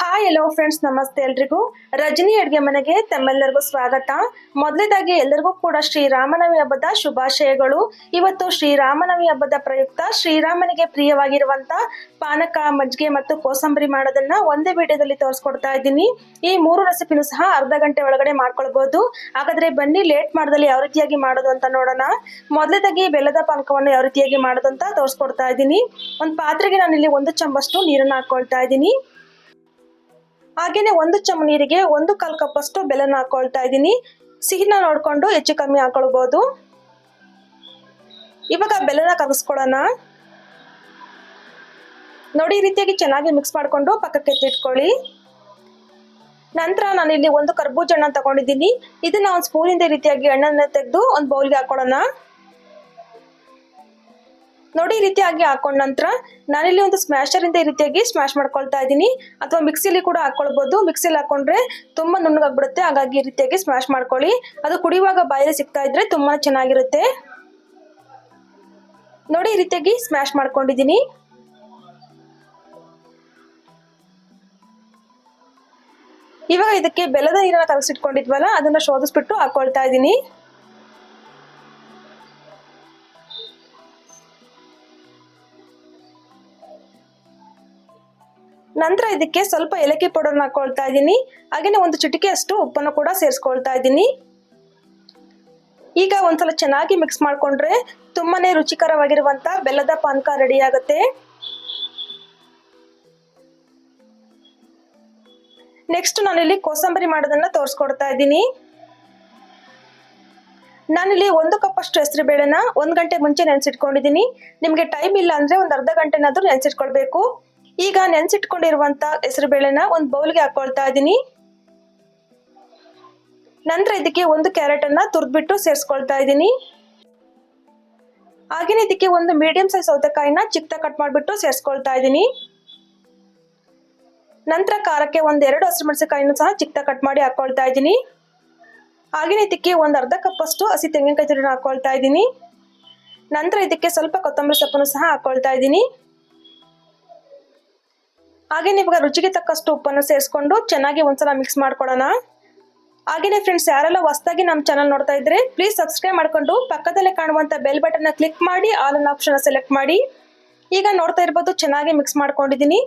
Hi ಎಲ್ಲೋ friends ನಮಸ್ತೆ ಎಲ್ರಿಗೂ. ರಜನಿ ಅಡುಗೆ ಮನೆಗೆ ತಮ್ಮೆಲ್ಲರಿಗೂ ಸ್ವಾಗತ. ಮೊದಲೇದಾಗಿ ಎಲ್ಲರಿಗೂ ಕೂಡ ಶ್ರೀರಾಮನವಮಿ ಹಬ್ಬದ ಶುಭಾಶಯಗಳು. ಇವತ್ತು ಶ್ರೀರಾಮನವಮಿ ಹಬ್ಬದ ಪ್ರಯುಕ್ತ ಶ್ರೀರಾಮನಿಗೆ ಪ್ರಿಯವಾಗಿರುವಂತ ಪಾನಕ, ಮಜ್ಜಿಗೆ ಮತ್ತು ಕೋಸಂಬರಿ ಮಾಡೋದನ್ನ ಒಂದೇ ವಿಡಿಯೋದಲ್ಲಿ ತೋರಿಸ್ಕೊಡ್ತಾ ಇದ್ದೀನಿ. ಈ ಮೂರು ರೆಸಿಪಿನೂ ಸಹ ಅರ್ಧ ಗಂಟೆ ಒಳಗಡೆ ಮಾಡ್ಕೊಳ್ಬಹುದು ಹಾಗಾದ್ರೆ ಬನ್ನಿ ಲೇಟ್ ಮಾಡೋದಲ್ಲಿ ಯಾವ ರೀತಿಯಾಗಿ ಮಾಡೋದು ಅಂತ ನೋಡೋಣ. ಮೊದಲೇದಾಗಿ ಬೆಲ್ಲದ ಪಾನಕವನ್ನು ಯಾವ ರೀತಿಯಾಗಿ ಮಾಡೋದು ಅಂತ ತೋರಿಸ್ಕೊಡ್ತಾ ಇದ್ದೀನಿ. ಒಂದು ಪಾತ್ರೆಗೆ ನಾನು ಇಲ್ಲಿ ಒಂದು ಚಮಚಷ್ಟು ನೀರನ್ನು ಹಾಕೊಳ್ತಾ ಇದ್ದೀನಿ. ಹಾಗೇನೆ ಒಂದು ಚಮ ನೀರಿಗೆ ಒಂದು ಕಾಲು ಕಪ್ ಅಷ್ಟು ಬೆಲ್ಲನ ಹಾಕೊಳ್ತಾ ಇದ್ದೀನಿ. ಸಿಹಿನ ನೋಡ್ಕೊಂಡು ಹೆಚ್ಚು ಕಮ್ಮಿ ಹಾಕೊಳ್ಬಹುದು ಇವಾಗ ಬೆಲ್ಲನ ಕರಗಿಸ್ಕೊಳ್ಳೋಣ ನೋಡಿ, ಈ ರೀತಿಯಾಗಿ ಚೆನ್ನಾಗಿ ಮಿಕ್ಸ್ ಮಾಡಿಕೊಂಡು ಪಕ್ಕಕ್ಕೆ ಎತ್ತಿಟ್ಕೊಳ್ಳಿ. ನಂತರ ನಾನು ಇಲ್ಲಿ ಒಂದು ಕರ್ಬೂಜ ಹಣ್ಣು ತಗೊಂಡಿದ್ದೀನಿ. ಇದನ್ನ ಒಂದು ಸ್ಪೂನಿಂದ ರೀತಿಯಾಗಿ ಹಣ್ಣನ್ನು ತೆಗೆದು ಒಂದು ಬೌಲ್ಗೆ ಹಾಕೊಳ್ಳೋಣ ನೋಡಿ, ಈ ರೀತಿಯಾಗಿ ಹಾಕೊಂಡ ನಂತರ ನಾನಿಲ್ಲಿ ಒಂದು ಸ್ಮ್ಯಾಶರ್ ಇಂದ ಈ ರೀತಿಯಾಗಿ ಸ್ಮ್ಯಾಶ್ ಮಾಡ್ಕೊಳ್ತಾ ಇದ್ದೀನಿ. ಅಥವಾ ಮಿಕ್ಸಿಲಿ ಕೂಡ ಹಾಕೊಳ್ಬಹುದು ಮಿಕ್ಸಿಲಿ ಹಾಕೊಂಡ್ರೆ ತುಂಬಾ ನುಣ್ಣಗಾಗ್ಬಿಡುತ್ತೆ. ಹಾಗಾಗಿ ಈ ರೀತಿಯಾಗಿ ಸ್ಮ್ಯಾಶ್ ಮಾಡ್ಕೊಳ್ಳಿ. ಅದು ಕುಡಿಯುವಾಗ ಬಾಯಲ್ಲಿ ಸಿಗ್ತಾ ಇದ್ರೆ ತುಂಬಾ ಚೆನ್ನಾಗಿರುತ್ತೆ. ನೋಡಿ, ಈ ರೀತಿಯಾಗಿ ಸ್ಮ್ಯಾಶ್ ಮಾಡ್ಕೊಂಡಿದ್ದೀನಿ. ಇವಾಗ ಇದಕ್ಕೆ ಬೆಲ್ಲದ ನೀರನ್ನ ಕಲಸಿಟ್ಕೊಂಡಿದ್ವಲ್ಲ ಅದನ್ನ ಶೋಧಿಸ್ಬಿಟ್ಟು ಹಾಕೊಳ್ತಾ ಇದ್ದೀನಿ. ನಂತರ ಇದಕ್ಕೆ ಸ್ವಲ್ಪ ಏಲಕ್ಕಿ ಪೌಡರ್ ಹಾಕೊಳ್ತಾ ಇದ್ದೀನಿ. ಹಾಗೆಯೇ ಒಂದು ಚಿಟಿಕೆ ಅಷ್ಟು ಉಪ್ಪನ್ನು ಕೂಡ ಸೇರಿಸ್ಕೊಳ್ತಾ ಇದ್ದೀನಿ. ಈಗ ಒಂದ್ಸಲ ಚೆನ್ನಾಗಿ ಮಿಕ್ಸ್ ಮಾಡಿಕೊಂಡ್ರೆ ತುಂಬಾನೇ ರುಚಿಕರವಾಗಿರುವಂತ ಬೆಲ್ಲದ ಪಾನಕ ರೆಡಿ ಆಗುತ್ತೆ. ನೆಕ್ಸ್ಟ್ ನಾನಿಲ್ಲಿ ಕೋಸಂಬರಿ ಮಾಡೋದನ್ನ ತೋರಿಸ್ಕೊಡ್ತಾ ಇದ್ದೀನಿ. ನಾನಿಲ್ಲಿ ಒಂದು ಕಪ್ ಅಷ್ಟು ಹೆಸರು ಬೇಳೆನ ಒಂದು ಗಂಟೆ ಮುಂಚೆ ನೆನೆಸಿಟ್ಕೊಂಡಿದ್ದೀನಿ. ನಿಮಗೆ ಟೈಮ್ ಇಲ್ಲ ಅಂದ್ರೆ ಒಂದು ಅರ್ಧ ಗಂಟೆನಾದ್ರೂ ನೆನೆಸಿಟ್ಕೊಳ್ಬೇಕು. ಈಗ ನೆನ್ಸಿಟ್ಕೊಂಡಿರುವಂತ ಹೆಸರು ಬೇಳೆನ ಒಂದು ಬೌಲ್ಗೆ ಹಾಕೊಳ್ತಾ ಇದ್ದೀನಿ ನಂತರ ಇದಕ್ಕೆ ಒಂದು ಕ್ಯಾರೆಟ್ ಅನ್ನ ತುರ್ದ್ಬಿಟ್ಟು ಸೇರಿಸ್ಕೊಳ್ತಾ ಇದ್ದೀನಿ ಹಾಗೇನೆ ಇದಕ್ಕೆ ಒಂದು ಮೀಡಿಯಂ ಸೈಜ್ ಸೌತೆಕಾಯಿನ ಚಿಕ್ಕ ಕಟ್ ಮಾಡಿಬಿಟ್ಟು ಸೇರಿಸ್ಕೊಳ್ತಾ ಇದ್ದೀನಿ ನಂತರ ಖಾರಕ್ಕೆ ಒಂದ್ ಎರಡು ಹಸಿರು ಮೆಣಸಿನಕಾಯಿನೂ ಸಹ ಚಿಕ್ಕ ಕಟ್ ಮಾಡಿ ಹಾಕೊಳ್ತಾ ಇದ್ದೀನಿ ಹಾಗೇನೆ ಇದಕ್ಕೆ ಒಂದು ಅರ್ಧ ಕಪ್ ಅಷ್ಟು ಹಸಿ ತೆಂಗಿನಕಾಯಿ ತುರಿನ ಹಾಕೊಳ್ತಾ ಇದ್ದೀನಿ ನಂತರ ಇದಕ್ಕೆ ಸ್ವಲ್ಪ ಕೊತ್ತಂಬರಿ ಸೊಪ್ಪನ್ನು ಸಹ ಹಾಕೊಳ್ತಾ ಇದ್ದೀನಿ ಹಾಗೇನೆ ಇವಾಗ ರುಚಿಗೆ ತಕ್ಕಷ್ಟು ಉಪ್ಪನ್ನು ಸೇರಿಸ್ಕೊಂಡು ಚೆನ್ನಾಗಿ ಒಂದ್ಸಲ ಮಿಕ್ಸ್ ಮಾಡ್ಕೊಳ್ಳೋಣ. ಹಾಗೇನೆ ಫ್ರೆಂಡ್ಸ್ ಯಾರೆಲ್ಲ ಹೊಸದಾಗಿ ನಮ್ಮ ಚಾನಲ್ ನೋಡ್ತಾ ಇದ್ರೆ ಪ್ಲೀಸ್ ಸಬ್ಸ್ಕ್ರೈಬ್ ಮಾಡ್ಕೊಂಡು ಪಕ್ಕದಲ್ಲೇ ಕಾಣುವಂತ ಬೆಲ್ ಬಟನ್ ಕ್ಲಿಕ್ ಮಾಡಿ ಆಲ್ ಅನ್ ಆಪ್ಷನ್ ಸೆಲೆಕ್ಟ್ ಮಾಡಿ. ಈಗ ನೋಡ್ತಾ ಇರ್ಬೋದು ಚೆನ್ನಾಗಿ ಮಿಕ್ಸ್ ಮಾಡ್ಕೊಂಡಿದ್ದೀನಿ.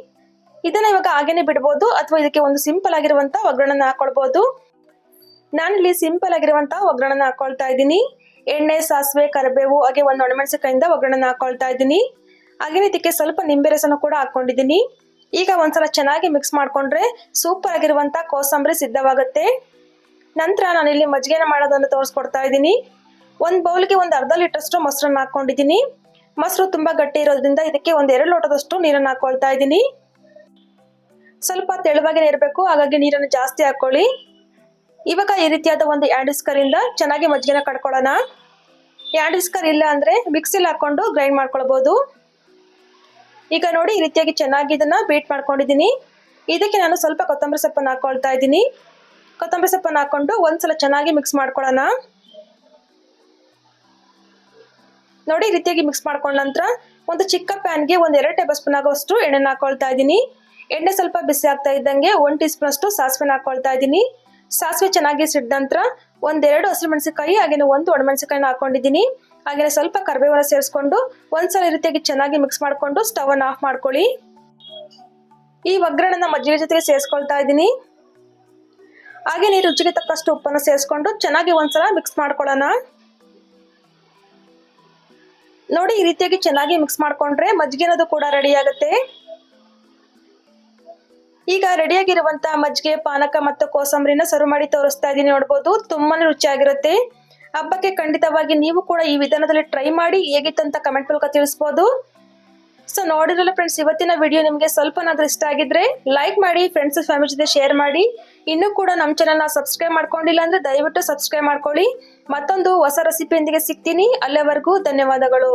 ಇದನ್ನ ಇವಾಗ ಹಾಗೇನೆ ಬಿಡ್ಬೋದು ಅಥವಾ ಇದಕ್ಕೆ ಒಂದು ಸಿಂಪಲ್ ಆಗಿರುವಂತ ಒಗ್ಗರಣನ ಹಾಕೊಳ್ಬಹುದು ಇಲ್ಲಿ ಸಿಂಪಲ್ ಆಗಿರುವಂಥ ಒಗ್ಗರಣನ ಹಾಕೊಳ್ತಾ ಇದ್ದೀನಿ. ಎಣ್ಣೆ, ಸಾಸಿವೆ, ಕರಿಬೇವು, ಹಾಗೆ ಒಂದು ಒಣಮೆಣಸಿಕಾಯಿಂದ ಒಗ್ಗರಣನ ಹಾಕೊಳ್ತಾ ಇದ್ದೀನಿ. ಹಾಗೇನೆ ಇದಕ್ಕೆ ಸ್ವಲ್ಪ ನಿಂಬೆ ರಸನ ಕೂಡ ಹಾಕೊಂಡಿದ್ದೀನಿ. ಈಗ ಒಂದ್ಸಲ ಚೆನ್ನಾಗಿ ಮಿಕ್ಸ್ ಮಾಡ್ಕೊಂಡ್ರೆ ಸೂಪರ್ ಆಗಿರುವಂತ ಕೋಸಂಬರಿ ಸಿದ್ಧವಾಗುತ್ತೆ. ನಂತರ ನಾನಿಲ್ಲಿ ಮಜ್ಜಿಗೆನ ಮಾಡೋದನ್ನು ತೋರಿಸ್ಕೊಡ್ತಾ ಇದ್ದೀನಿ. ಒಂದು ಬೌಲ್ಗೆ ಒಂದು ಅರ್ಧ ಲೀಟರ್ಷ್ಟು ಮೊಸರನ್ನ ಹಾಕೊಂಡಿದ್ದೀನಿ ಮೊಸರು ತುಂಬಾ ಗಟ್ಟಿ ಇರೋದ್ರಿಂದ ಇದಕ್ಕೆ ಒಂದು ಎರಡು ಲೋಟದಷ್ಟು ನೀರನ್ನು ಹಾಕ್ಕೊಳ್ತಾ ಇದ್ದೀನಿ. ಸ್ವಲ್ಪ ತೆಳುವಾಗೇ ಇರಬೇಕು ಹಾಗಾಗಿ ನೀರನ್ನು ಜಾಸ್ತಿ ಹಾಕೊಳ್ಳಿ. ಇವಾಗ ಈ ರೀತಿಯಾದ ಒಂದು ಇಂದ ಚೆನ್ನಾಗಿ ಮಜ್ಜಿಗೆನ ಕಡ್ಕೊಳ್ಳೋಣ. ಯಾಂಡಿಸ್ಕರ್ ಇಲ್ಲ ಅಂದ್ರೆ ಮಿಕ್ಸಿಲಿ ಹಾಕ್ಕೊಂಡು ಗ್ರೈಂಡ್ ಮಾಡ್ಕೊಳ್ಬಹುದು ಈಗ ನೋಡಿ ಈ ರೀತಿಯಾಗಿ ಚೆನ್ನಾಗಿ ಇದನ್ನ ಬೀಟ್ ಮಾಡ್ಕೊಂಡಿದ್ದೀನಿ. ಇದಕ್ಕೆ ನಾನು ಸ್ವಲ್ಪ ಕೊತ್ತಂಬರಿ ಸೊಪ್ಪನ್ನು ಹಾಕೊಳ್ತಾ ಇದ್ದೀನಿ. ಕೊತ್ತಂಬರಿ ಸೊಪ್ಪನ್ನು ಹಾಕೊಂಡು ಒಂದ್ಸಲ ಚೆನ್ನಾಗಿ ಮಿಕ್ಸ್ ಮಾಡ್ಕೊಳ್ಳೋಣ. ನೋಡಿ ಈ ರೀತಿಯಾಗಿ ಮಿಕ್ಸ್ ಮಾಡ್ಕೊಂಡ ನಂತರ ಒಂದು ಚಿಕ್ಕ ಪ್ಯಾನ್ಗೆ ಒಂದು ಎರಡು ಟೇಬಲ್ ಸ್ಪೂನ್ ಆಗುವಷ್ಟು ಎಣ್ಣೆನ ಹಾಕೊಳ್ತಾ ಇದ್ದೀನಿ. ಎಣ್ಣೆ ಸ್ವಲ್ಪ ಬಿಸಿ ಆಗ್ತಾ ಇದ್ದಂಗೆ ಒನ್ ಟೀ ಸ್ಪೂನ್ ಅಷ್ಟು ಸಾಸಿವೆನ ಹಾಕೊಳ್ತಾ ಇದ್ದೀನಿ. ಸಾಸಿವೆ ಚೆನ್ನಾಗಿ ಸಿಡ್ದ ನಂತರ ಒಂದೆರಡು ಹಸಿರು ಮೆಣಸಿನಕಾಯಿ ಹಾಗೆ ಒಂದು ಒಣಮೆಣಸಿನಕಾಯಿನ ಹಾಕೊಂಡಿದ್ದೀನಿ. ಹಾಗೆಯೇ ಸ್ವಲ್ಪ ಕರಿಬೇವನ್ನ ಸೇರಿಸ್ಕೊಂಡು ಒಂದ್ಸಲ ಈ ರೀತಿಯಾಗಿ ಚೆನ್ನಾಗಿ ಮಿಕ್ಸ್ ಮಾಡಿಕೊಂಡು ಸ್ಟವ್ ಅನ್ನು ಆಫ್ ಮಾಡ್ಕೊಳ್ಳಿ. ಈ ಒಗ್ಗರಣೆನ ಮಜ್ಜಿಗೆ ಜೊತೆಗೆ ಸೇರಿಸ್ಕೊಳ್ತಾ ಇದ್ದೀನಿ. ಹಾಗೆ ನೀರು ರುಚಿಗೆ ತಕ್ಕಷ್ಟು ಉಪ್ಪನ್ನು ಸೇರಿಸ್ಕೊಂಡು ಚೆನ್ನಾಗಿ ಒಂದ್ಸಲ ಮಿಕ್ಸ್ ಮಾಡ್ಕೊಳ್ಳೋಣ. ನೋಡಿ ಈ ರೀತಿಯಾಗಿ ಚೆನ್ನಾಗಿ ಮಿಕ್ಸ್ ಮಾಡ್ಕೊಂಡ್ರೆ ಮಜ್ಜಿಗೆ ಅನ್ನೋದು ಕೂಡ ರೆಡಿ ಆಗುತ್ತೆ. ಈಗ ರೆಡಿಯಾಗಿರುವಂತಹ ಮಜ್ಜಿಗೆ, ಪಾನಕ ಮತ್ತು ಕೋಸಂಬರಿನ ಸರ್ವ್ ಮಾಡಿ ತೋರಿಸ್ತಾ ಇದ್ದೀನಿ ನೋಡ್ಬೋದು. ತುಂಬಾನೇ ರುಚಿಯಾಗಿರುತ್ತೆ. ಹಬ್ಬಕ್ಕೆ ಖಂಡಿತವಾಗಿ ನೀವು ಕೂಡ ಈ ವಿಧಾನದಲ್ಲಿ ಟ್ರೈ ಮಾಡಿ ಹೇಗಿತ್ತು ಅಂತ ಕಮೆಂಟ್ ಮೂಲಕ ತಿಳಿಸ್ಬೋದು. ಸೊ ನೋಡಿರಲ್ಲ ಫ್ರೆಂಡ್ಸ್ ಇವತ್ತಿನ ವಿಡಿಯೋ ನಿಮಗೆ ಸ್ವಲ್ಪನಾದ್ರೂ ಇಷ್ಟ ಆಗಿದ್ರೆ ಲೈಕ್ ಮಾಡಿ ಫ್ರೆಂಡ್ಸ್ ಫ್ಯಾಮಿಲಿ ಜೊತೆ ಶೇರ್ ಮಾಡಿ. ಇನ್ನೂ ಕೂಡ ನಮ್ಮ ಚಾನಲ್ನ ಸಬ್ಸ್ಕ್ರೈಬ್ ಮಾಡ್ಕೊಂಡಿಲ್ಲ ಅಂದ್ರೆ ದಯವಿಟ್ಟು ಸಬ್ಸ್ಕ್ರೈಬ್ ಮಾಡ್ಕೊಳ್ಳಿ. ಮತ್ತೊಂದು ಹೊಸ ರೆಸಿಪಿಯೊಂದಿಗೆ ಸಿಗ್ತೀನಿ. ಅಲ್ಲಿವರೆಗೂ ಧನ್ಯವಾದಗಳು.